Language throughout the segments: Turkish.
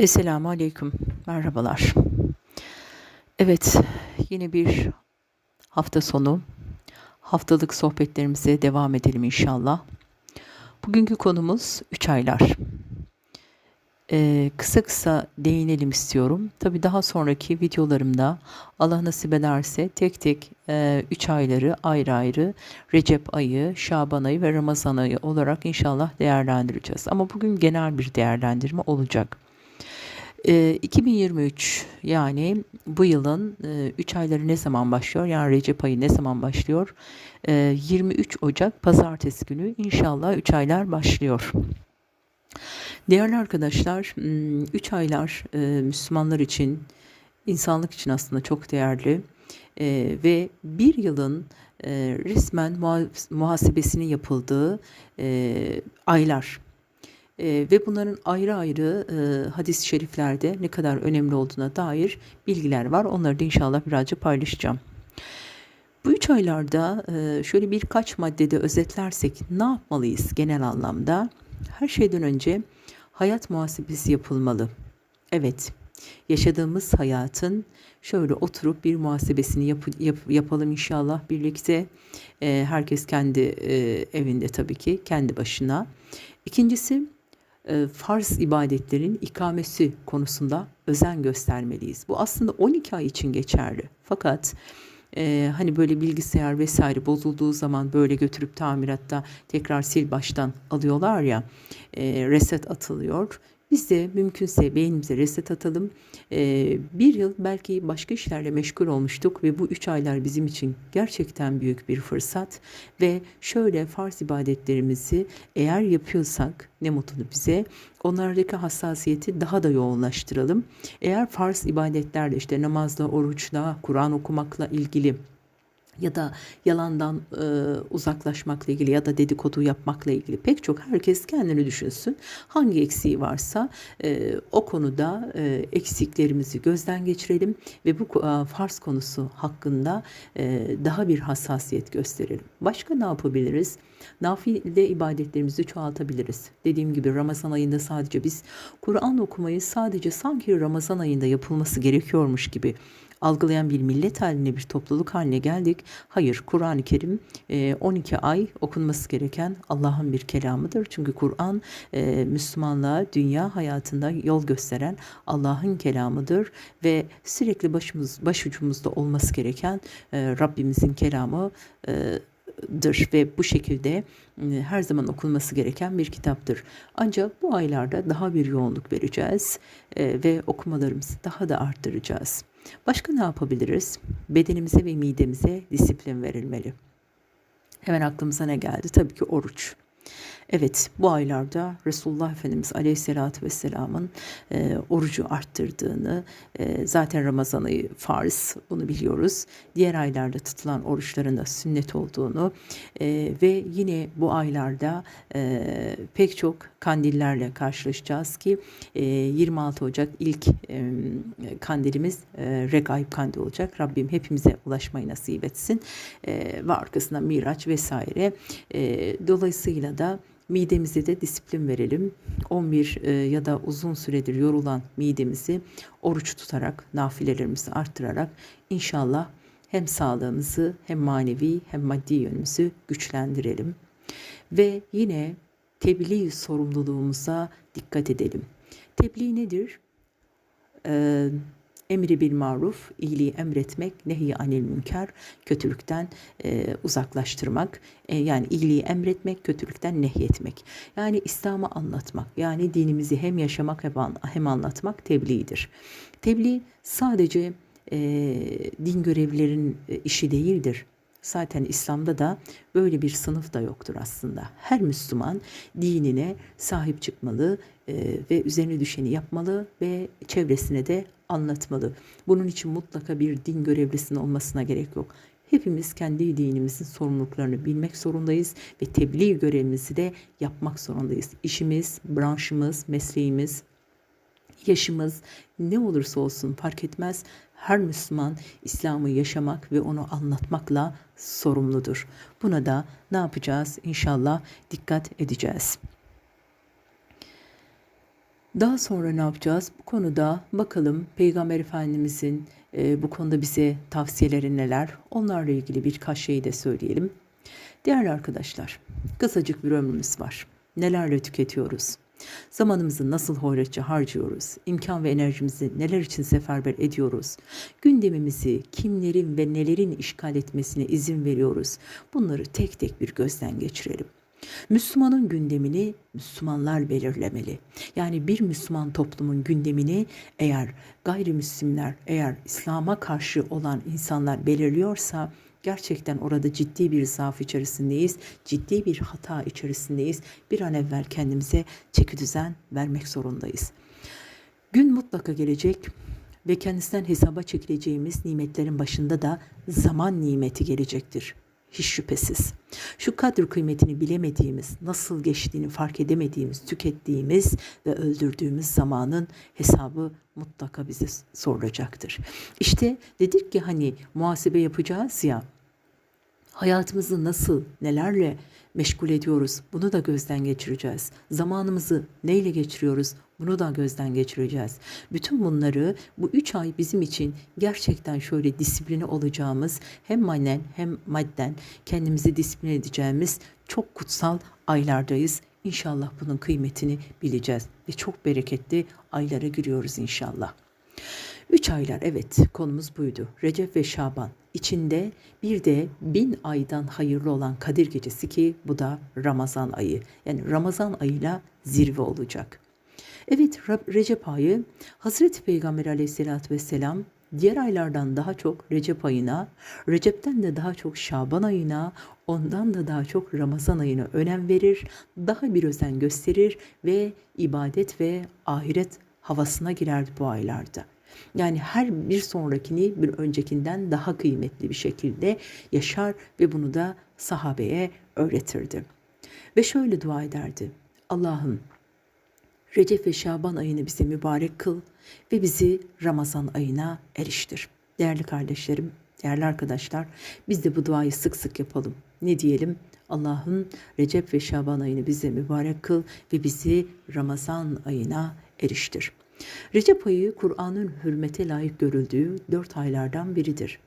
Esselamu Aleyküm. Merhabalar. Evet, yine bir hafta sonu. Haftalık sohbetlerimize devam edelim inşallah. Bugünkü konumuz 3 aylar. Ee, kısa kısa değinelim istiyorum. Tabi daha sonraki videolarımda Allah nasip ederse tek tek 3 e, ayları ayrı ayrı Recep ayı, Şaban ayı ve Ramazan ayı olarak inşallah değerlendireceğiz. Ama bugün genel bir değerlendirme olacak. 2023 yani bu yılın 3 ayları ne zaman başlıyor? Yani Recep ayı ne zaman başlıyor? 23 Ocak pazartesi günü inşallah 3 aylar başlıyor. Değerli arkadaşlar, 3 aylar Müslümanlar için, insanlık için aslında çok değerli ve bir yılın resmen muhasebesinin yapıldığı aylar. E, ve bunların ayrı ayrı e, hadis-i şeriflerde ne kadar önemli olduğuna dair bilgiler var. Onları da inşallah birazcık paylaşacağım. Bu üç aylarda e, şöyle birkaç maddede özetlersek ne yapmalıyız genel anlamda? Her şeyden önce hayat muhasebesi yapılmalı. Evet, yaşadığımız hayatın şöyle oturup bir muhasebesini yap, yap, yapalım inşallah birlikte. E, herkes kendi e, evinde tabii ki, kendi başına. İkincisi farz ibadetlerin ikamesi konusunda özen göstermeliyiz. Bu aslında 12 ay için geçerli. Fakat e, hani böyle bilgisayar vesaire bozulduğu zaman böyle götürüp tamiratta tekrar sil baştan alıyorlar ya e, reset atılıyor. Biz de mümkünse beynimize reset atalım. Ee, bir yıl belki başka işlerle meşgul olmuştuk ve bu üç aylar bizim için gerçekten büyük bir fırsat. Ve şöyle farz ibadetlerimizi eğer yapıyorsak ne mutlu bize onlardaki hassasiyeti daha da yoğunlaştıralım. Eğer farz ibadetlerle işte namazla, oruçla, Kur'an okumakla ilgili ya da yalandan e, uzaklaşmakla ilgili ya da dedikodu yapmakla ilgili pek çok herkes kendini düşünsün. Hangi eksiği varsa e, o konuda e, eksiklerimizi gözden geçirelim ve bu e, farz konusu hakkında e, daha bir hassasiyet gösterelim. Başka ne yapabiliriz? Nafile ibadetlerimizi çoğaltabiliriz. Dediğim gibi Ramazan ayında sadece biz Kur'an okumayı sadece sanki Ramazan ayında yapılması gerekiyormuş gibi algılayan bir millet haline, bir topluluk haline geldik. Hayır, Kur'an-ı Kerim 12 e, ay okunması gereken Allah'ın bir kelamıdır. Çünkü Kur'an e, Müslümanlığa dünya hayatında yol gösteren Allah'ın kelamıdır ve sürekli başımız başucumuzda olması gereken e, Rabbimizin kelamı dır ve bu şekilde her zaman okunması gereken bir kitaptır. Ancak bu aylarda daha bir yoğunluk vereceğiz ve okumalarımızı daha da arttıracağız. Başka ne yapabiliriz? Bedenimize ve midemize disiplin verilmeli. Hemen aklımıza ne geldi? Tabii ki oruç. Evet bu aylarda Resulullah Efendimiz Aleyhisselatü Vesselam'ın e, orucu arttırdığını e, zaten Ramazan ayı farz bunu biliyoruz. Diğer aylarda tutulan oruçların da sünnet olduğunu e, ve yine bu aylarda e, pek çok kandillerle karşılaşacağız ki e, 26 Ocak ilk e, kandilimiz e, Regaib kandili olacak. Rabbim hepimize ulaşmayı nasip etsin e, ve arkasında Miraç vesaire. E, dolayısıyla da Midemize de disiplin verelim. 11 e, ya da uzun süredir yorulan midemizi oruç tutarak, nafilelerimizi arttırarak inşallah hem sağlığımızı hem manevi hem maddi yönümüzü güçlendirelim. Ve yine tebliğ sorumluluğumuza dikkat edelim. Tebliğ nedir? Ee, Emri bil maruf, iyiliği emretmek, nehi anil münker, kötülükten e, uzaklaştırmak. E, yani iyiliği emretmek, kötülükten nehyetmek. Yani İslam'ı anlatmak, yani dinimizi hem yaşamak hem anlatmak tebliğdir. Tebliğ sadece e, din görevlilerin e, işi değildir. Zaten İslam'da da böyle bir sınıf da yoktur aslında. Her Müslüman dinine sahip çıkmalı e, ve üzerine düşeni yapmalı ve çevresine de anlatmalı. Bunun için mutlaka bir din görevlisinin olmasına gerek yok. Hepimiz kendi dinimizin sorumluluklarını bilmek zorundayız ve tebliğ görevimizi de yapmak zorundayız. İşimiz, branşımız, mesleğimiz, yaşımız ne olursa olsun fark etmez. Her Müslüman İslam'ı yaşamak ve onu anlatmakla sorumludur. Buna da ne yapacağız? İnşallah dikkat edeceğiz. Daha sonra ne yapacağız? Bu konuda bakalım Peygamber Efendimizin e, bu konuda bize tavsiyeleri neler? Onlarla ilgili birkaç şeyi de söyleyelim. Değerli arkadaşlar, kısacık bir ömrümüz var. Nelerle tüketiyoruz? Zamanımızı nasıl hoyratça harcıyoruz? İmkan ve enerjimizi neler için seferber ediyoruz? Gündemimizi kimlerin ve nelerin işgal etmesine izin veriyoruz? Bunları tek tek bir gözden geçirelim. Müslümanın gündemini Müslümanlar belirlemeli. Yani bir Müslüman toplumun gündemini eğer gayrimüslimler, eğer İslam'a karşı olan insanlar belirliyorsa gerçekten orada ciddi bir zaaf içerisindeyiz, ciddi bir hata içerisindeyiz. Bir an evvel kendimize çeki düzen vermek zorundayız. Gün mutlaka gelecek ve kendisinden hesaba çekileceğimiz nimetlerin başında da zaman nimeti gelecektir. Hiç şüphesiz. Şu kadr kıymetini bilemediğimiz, nasıl geçtiğini fark edemediğimiz, tükettiğimiz ve öldürdüğümüz zamanın hesabı mutlaka bize sorulacaktır. İşte dedik ki hani muhasebe yapacağız ya, hayatımızı nasıl, nelerle meşgul ediyoruz bunu da gözden geçireceğiz. Zamanımızı neyle geçiriyoruz bunu da gözden geçireceğiz. Bütün bunları bu üç ay bizim için gerçekten şöyle disipline olacağımız hem manen hem madden kendimizi disipline edeceğimiz çok kutsal aylardayız. İnşallah bunun kıymetini bileceğiz ve çok bereketli aylara giriyoruz inşallah. Üç aylar evet konumuz buydu. Recep ve Şaban. İçinde bir de bin aydan hayırlı olan Kadir Gecesi ki bu da Ramazan ayı. Yani Ramazan ayıyla zirve olacak. Evet Recep ayı Hazreti Peygamber aleyhissalatü vesselam diğer aylardan daha çok Recep ayına, Recep'ten de daha çok Şaban ayına, ondan da daha çok Ramazan ayına önem verir, daha bir özen gösterir ve ibadet ve ahiret havasına girerdi bu aylarda. Yani her bir sonrakini bir öncekinden daha kıymetli bir şekilde yaşar ve bunu da sahabeye öğretirdi. Ve şöyle dua ederdi. Allah'ım Recep ve Şaban ayını bize mübarek kıl ve bizi Ramazan ayına eriştir. Değerli kardeşlerim, değerli arkadaşlar, biz de bu duayı sık sık yapalım. Ne diyelim? Allah'ım Recep ve Şaban ayını bize mübarek kıl ve bizi Ramazan ayına eriştir. Recep ayı Kur'an'ın hürmete layık görüldüğü dört aylardan biridir.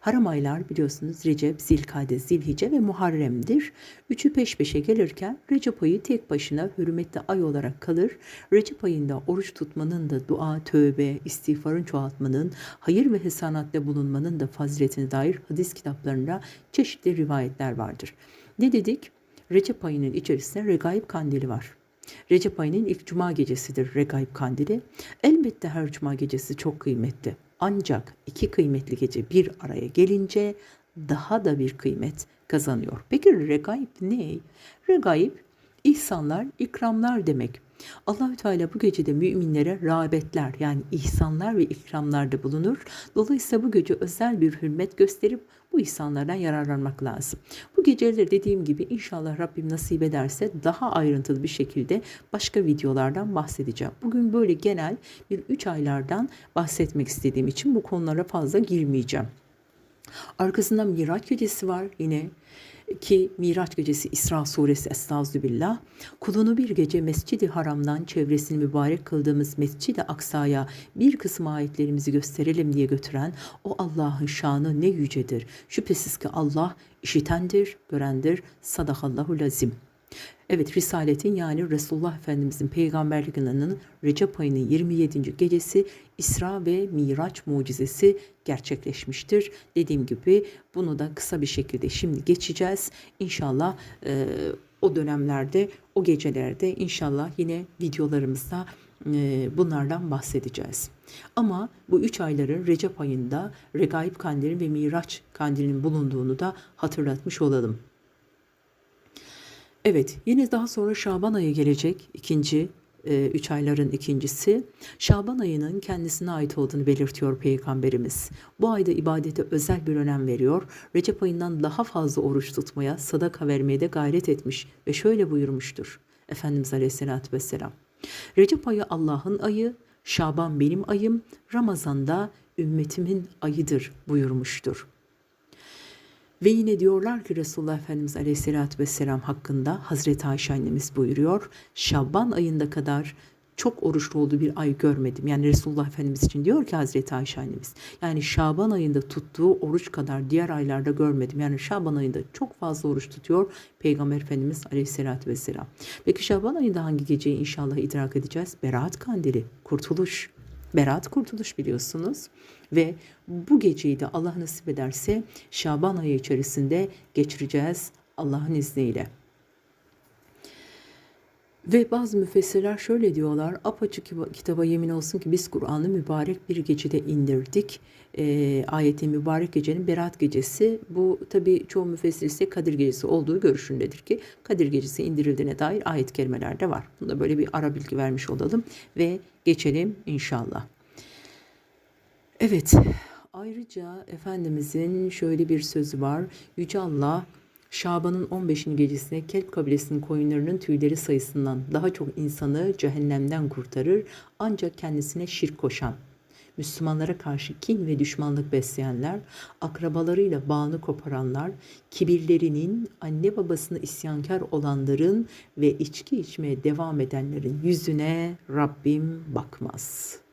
Haram aylar biliyorsunuz Recep, Zilkade, Zilhice ve Muharrem'dir. Üçü peş peşe gelirken Recep ayı tek başına hürmetli ay olarak kalır. Recep ayında oruç tutmanın da dua, tövbe, istiğfarın çoğaltmanın, hayır ve hesanatte bulunmanın da faziletine dair hadis kitaplarında çeşitli rivayetler vardır. Ne dedik? Recep ayının içerisinde regaib kandili var. Recep ayının ilk cuma gecesidir regaib kandili. Elbette her cuma gecesi çok kıymetli. Ancak iki kıymetli gece bir araya gelince daha da bir kıymet kazanıyor. Peki regaib ne? Regaib ihsanlar, ikramlar demek. Allahü Teala bu gecede müminlere rağbetler yani ihsanlar ve ikramlarda bulunur. Dolayısıyla bu gece özel bir hürmet gösterip bu ihsanlardan yararlanmak lazım. Bu geceleri dediğim gibi inşallah Rabbim nasip ederse daha ayrıntılı bir şekilde başka videolardan bahsedeceğim. Bugün böyle genel bir üç aylardan bahsetmek istediğim için bu konulara fazla girmeyeceğim. Arkasından Miraç gecesi var yine ki Miraç gecesi İsra suresi Estağfirullah kulunu bir gece Mescid-i Haram'dan çevresini mübarek kıldığımız Mescid-i Aksa'ya bir kısım ayetlerimizi gösterelim diye götüren o Allah'ın şanı ne yücedir. Şüphesiz ki Allah işitendir, görendir. Sadakallahu lazim. Evet Risaletin yani Resulullah Efendimizin peygamberlik yılının Recep ayının 27. gecesi İsra ve Miraç mucizesi gerçekleşmiştir. Dediğim gibi bunu da kısa bir şekilde şimdi geçeceğiz. İnşallah e, o dönemlerde, o gecelerde inşallah yine videolarımızda e, bunlardan bahsedeceğiz. Ama bu üç ayların Recep ayında Regaib Kandili ve Miraç Kandili'nin bulunduğunu da hatırlatmış olalım. Evet, yine daha sonra Şaban ayı gelecek. ikinci, e, üç ayların ikincisi. Şaban ayının kendisine ait olduğunu belirtiyor Peygamberimiz. Bu ayda ibadete özel bir önem veriyor. Recep ayından daha fazla oruç tutmaya, sadaka vermeye de gayret etmiş ve şöyle buyurmuştur. Efendimiz Aleyhisselatü Vesselam. Recep ayı Allah'ın ayı, Şaban benim ayım, Ramazan'da ümmetimin ayıdır buyurmuştur. Ve yine diyorlar ki Resulullah Efendimiz Aleyhisselatü Vesselam hakkında Hazreti Ayşe annemiz buyuruyor. Şaban ayında kadar çok oruçlu olduğu bir ay görmedim. Yani Resulullah Efendimiz için diyor ki Hazreti Ayşe annemiz. Yani Şaban ayında tuttuğu oruç kadar diğer aylarda görmedim. Yani Şaban ayında çok fazla oruç tutuyor Peygamber Efendimiz Aleyhisselatü Vesselam. Peki Şaban ayında hangi geceyi inşallah idrak edeceğiz? Berat kandili, kurtuluş. Berat kurtuluş biliyorsunuz. Ve bu geceyi de Allah nasip ederse Şaban ayı içerisinde geçireceğiz Allah'ın izniyle. Ve bazı müfessirler şöyle diyorlar, apaçık kitaba yemin olsun ki biz Kur'an'ı mübarek bir gecede indirdik. E, ayeti mübarek gecenin Berat gecesi. Bu tabi çoğu müfessir ise Kadir gecesi olduğu görüşündedir ki Kadir gecesi indirildiğine dair ayet kelimeler de var. Bunda böyle bir ara bilgi vermiş olalım ve geçelim inşallah. Evet, ayrıca Efendimizin şöyle bir sözü var. Yüce Allah Şaban'ın 15. gecesine Kelp kabilesinin koyunlarının tüyleri sayısından daha çok insanı cehennemden kurtarır ancak kendisine şirk koşan, Müslümanlara karşı kin ve düşmanlık besleyenler, akrabalarıyla bağını koparanlar, kibirlerinin anne babasını isyankar olanların ve içki içmeye devam edenlerin yüzüne Rabbim bakmaz.''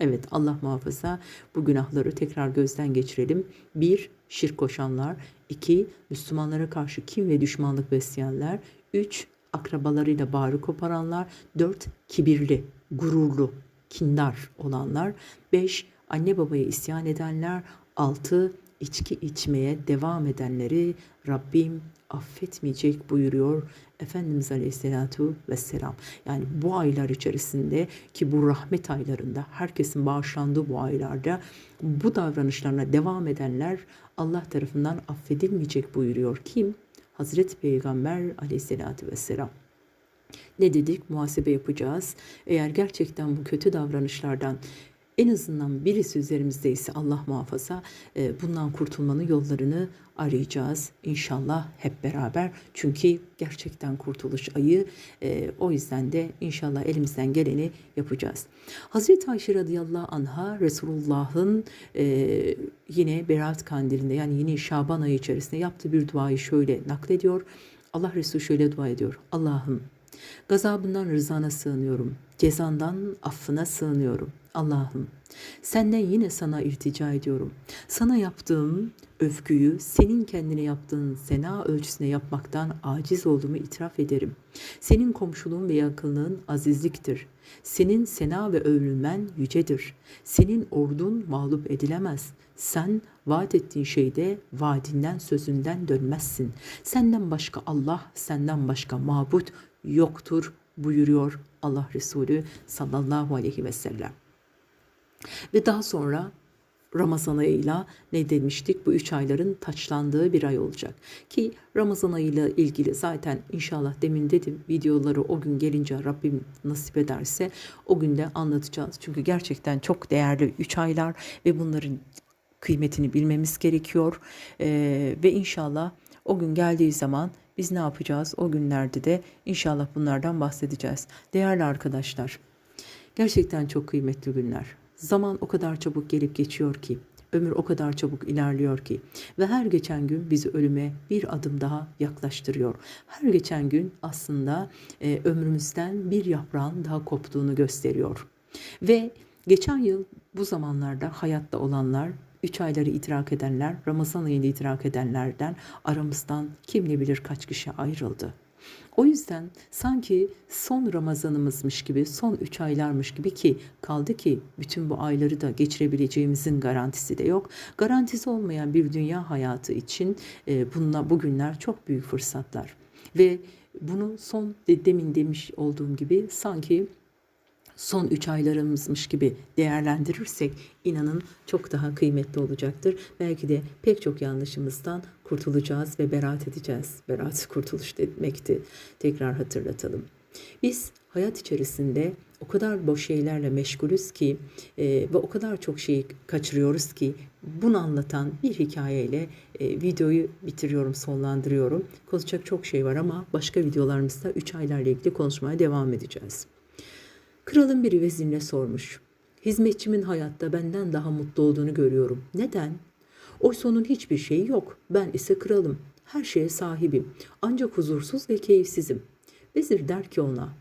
Evet Allah muhafaza bu günahları tekrar gözden geçirelim. Bir, şirk koşanlar. İki Müslümanlara karşı kim ve düşmanlık besleyenler. Üç, akrabalarıyla bağrı koparanlar. Dört, kibirli, gururlu, kindar olanlar. Beş, anne babaya isyan edenler. Altı, içki içmeye devam edenleri Rabbim affetmeyecek buyuruyor Efendimiz Aleyhisselatü Vesselam. Yani bu aylar içerisinde ki bu rahmet aylarında herkesin bağışlandığı bu aylarda bu davranışlarına devam edenler Allah tarafından affedilmeyecek buyuruyor. Kim? Hazreti Peygamber Aleyhisselatü Vesselam. Ne dedik? Muhasebe yapacağız. Eğer gerçekten bu kötü davranışlardan en azından birisi üzerimizde ise Allah muhafaza e, bundan kurtulmanın yollarını arayacağız inşallah hep beraber. Çünkü gerçekten kurtuluş ayı e, o yüzden de inşallah elimizden geleni yapacağız. Hazreti Ayşe radıyallahu anha Resulullah'ın e, yine Berat kandilinde yani yine Şaban ayı içerisinde yaptığı bir duayı şöyle naklediyor. Allah Resulü şöyle dua ediyor. Allah'ım gazabından rızana sığınıyorum. Cezandan affına sığınıyorum. Allah'ım senden yine sana irtica ediyorum. Sana yaptığım övgüyü senin kendine yaptığın sena ölçüsüne yapmaktan aciz olduğumu itiraf ederim. Senin komşuluğun ve yakınlığın azizliktir. Senin sena ve övülmen yücedir. Senin ordun mağlup edilemez. Sen vaat ettiğin şeyde vaadinden sözünden dönmezsin. Senden başka Allah, senden başka mabut yoktur buyuruyor Allah Resulü sallallahu aleyhi ve sellem. Ve daha sonra Ramazan ayıyla ne demiştik? Bu üç ayların taçlandığı bir ay olacak. Ki Ramazan ayıyla ilgili zaten inşallah demin dedim videoları o gün gelince Rabbim nasip ederse o günde anlatacağız. Çünkü gerçekten çok değerli üç aylar ve bunların kıymetini bilmemiz gerekiyor. Ee, ve inşallah o gün geldiği zaman biz ne yapacağız? O günlerde de inşallah bunlardan bahsedeceğiz. Değerli arkadaşlar, gerçekten çok kıymetli günler. Zaman o kadar çabuk gelip geçiyor ki, ömür o kadar çabuk ilerliyor ki ve her geçen gün bizi ölüme bir adım daha yaklaştırıyor. Her geçen gün aslında e, ömrümüzden bir yaprağın daha koptuğunu gösteriyor. Ve geçen yıl bu zamanlarda hayatta olanlar üç ayları idrak edenler, Ramazan ayını idrak edenlerden aramızdan kim ne bilir kaç kişi ayrıldı. O yüzden sanki son Ramazanımızmış gibi, son üç aylarmış gibi ki kaldı ki bütün bu ayları da geçirebileceğimizin garantisi de yok. Garantisi olmayan bir dünya hayatı için e, bununla bugünler çok büyük fırsatlar. Ve bunu son demin demiş olduğum gibi sanki son 3 aylarımızmış gibi değerlendirirsek inanın çok daha kıymetli olacaktır. Belki de pek çok yanlışımızdan kurtulacağız ve beraat edeceğiz. Beraat kurtuluş demekti. Tekrar hatırlatalım. Biz hayat içerisinde o kadar boş şeylerle meşgulüz ki e, ve o kadar çok şeyi kaçırıyoruz ki bunu anlatan bir hikayeyle e, videoyu bitiriyorum, sonlandırıyorum. Konuşacak çok şey var ama başka videolarımızda 3 aylarla ilgili konuşmaya devam edeceğiz. Kralın biri vezirine sormuş. Hizmetçimin hayatta benden daha mutlu olduğunu görüyorum. Neden? Oysa onun hiçbir şeyi yok. Ben ise kralım. Her şeye sahibim. Ancak huzursuz ve keyifsizim. Vezir der ki ona,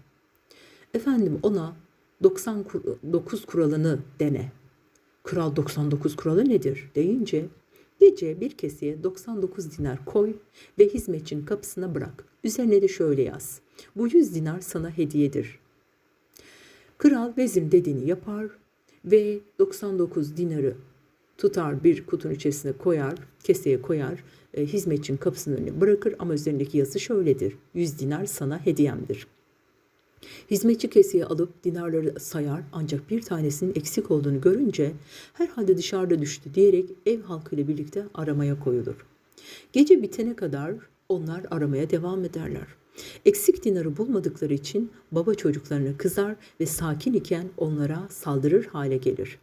Efendim ona 99 kuralını dene. Kral 99 kuralı nedir deyince gece bir keseye 99 dinar koy ve hizmetçinin kapısına bırak. Üzerine de şöyle yaz. Bu 100 dinar sana hediyedir. Kral vezirin dediğini yapar ve 99 dinarı tutar bir kutunun içerisine koyar, keseye koyar, e, hizmetçinin kapısının önüne bırakır ama üzerindeki yazı şöyledir. 100 dinar sana hediyemdir. Hizmetçi keseye alıp dinarları sayar ancak bir tanesinin eksik olduğunu görünce herhalde dışarıda düştü diyerek ev halkıyla birlikte aramaya koyulur. Gece bitene kadar onlar aramaya devam ederler. Eksik dinarı bulmadıkları için baba çocuklarına kızar ve sakin iken onlara saldırır hale gelir.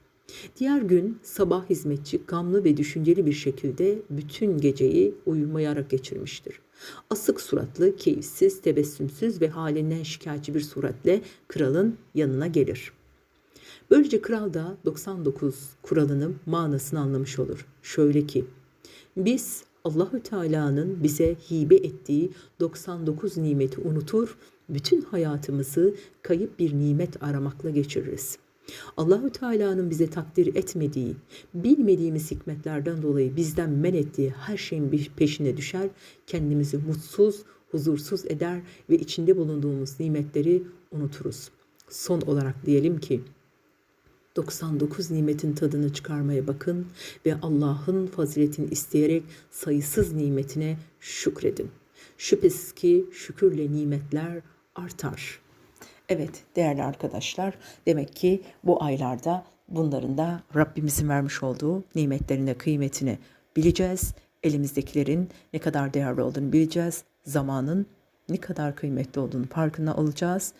Diğer gün sabah hizmetçi gamlı ve düşünceli bir şekilde bütün geceyi uyumayarak geçirmiştir. Asık suratlı, keyifsiz, tebessümsüz ve halinden şikayetçi bir suretle kralın yanına gelir. Böylece kral da 99 kuralının manasını anlamış olur. Şöyle ki, biz Allahü Teala'nın bize hibe ettiği 99 nimeti unutur, bütün hayatımızı kayıp bir nimet aramakla geçiririz. Allahü Teala'nın bize takdir etmediği, bilmediğimiz hikmetlerden dolayı bizden men ettiği her şeyin bir peşine düşer, kendimizi mutsuz, huzursuz eder ve içinde bulunduğumuz nimetleri unuturuz. Son olarak diyelim ki 99 nimetin tadını çıkarmaya bakın ve Allah'ın faziletini isteyerek sayısız nimetine şükredin. Şüphesiz ki şükürle nimetler artar. Evet değerli arkadaşlar demek ki bu aylarda bunların da Rabbimizin vermiş olduğu nimetlerin de kıymetini bileceğiz. Elimizdekilerin ne kadar değerli olduğunu bileceğiz. Zamanın ne kadar kıymetli olduğunu farkına olacağız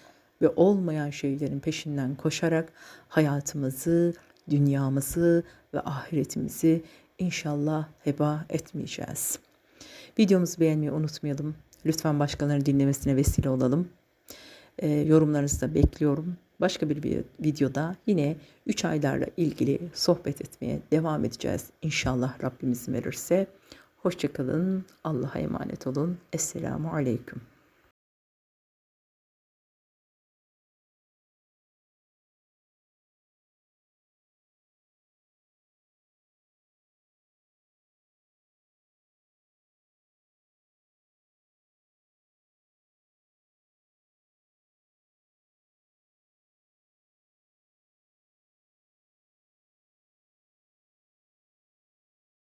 ve olmayan şeylerin peşinden koşarak hayatımızı, dünyamızı ve ahiretimizi inşallah heba etmeyeceğiz. Videomuzu beğenmeyi unutmayalım. Lütfen başkalarının dinlemesine vesile olalım. E, yorumlarınızı da bekliyorum. Başka bir videoda yine 3 aylarla ilgili sohbet etmeye devam edeceğiz. İnşallah Rabbimiz verirse. Hoşçakalın. Allah'a emanet olun. Esselamu Aleyküm.